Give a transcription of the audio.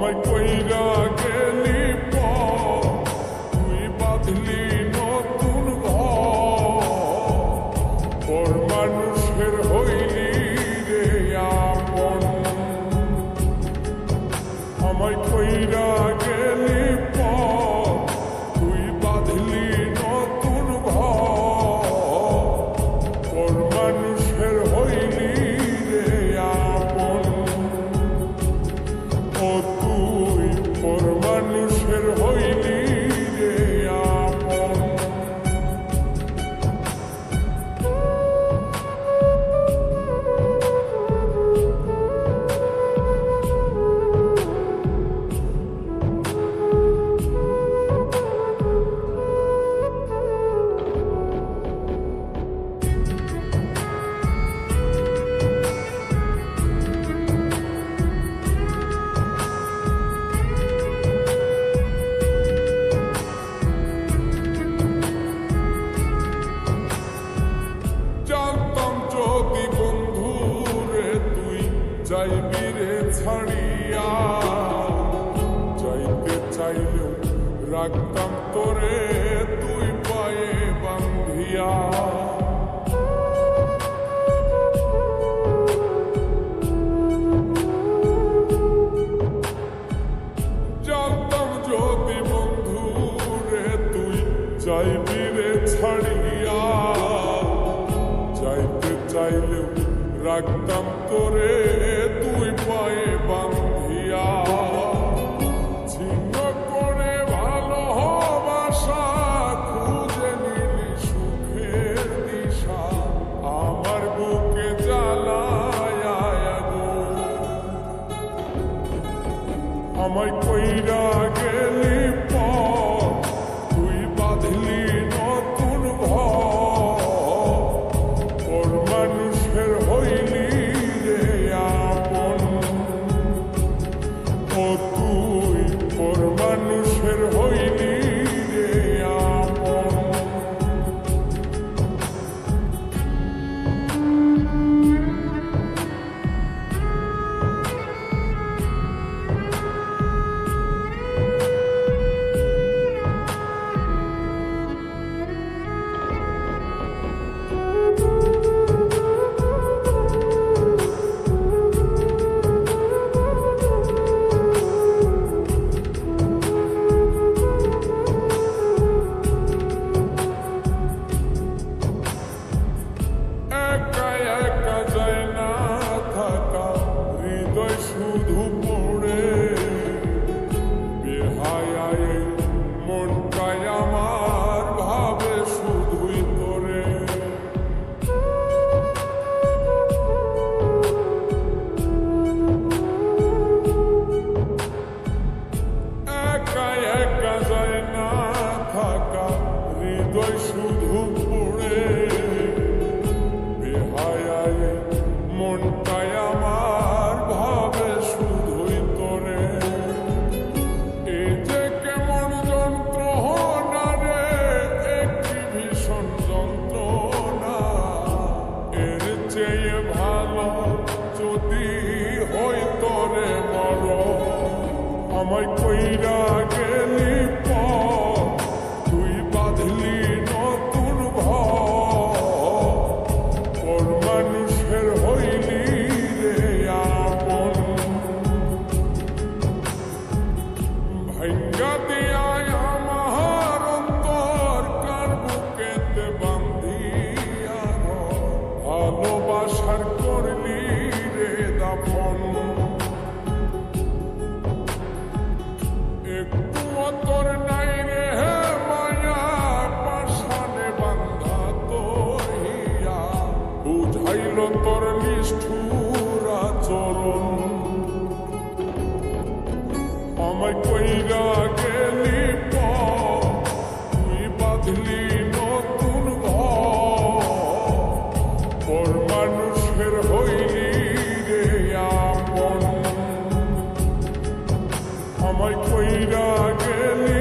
আমায় কইরা যাইবি রে ছাড়িয়া যাইতে রাখতাম তোরে তুই পায়ে বান্ধিয়া। রাখতাম আমায় কইরা মনটাই আমার ভাবে এই একটি ভীষণ যন্ত্রণা। এর চেয়ে ভালো যদি আমায় কইরা ভাইঙ্গা দিয়ায় আমার অন্তর, কার বুকেতে বান্ধিয়া। ভালোবাসার করলি রে দাফন। একটু তোর নাই রে মায়া পাশানে বান্ধা তোর হিয়া বুঝাইল তোর নিষ্ঠুর আচরণ আমায় কইরা গেলি তুই বাঁধলি নতুন পর মানুষের হইলি রে আপন আমায় কইরা গেলি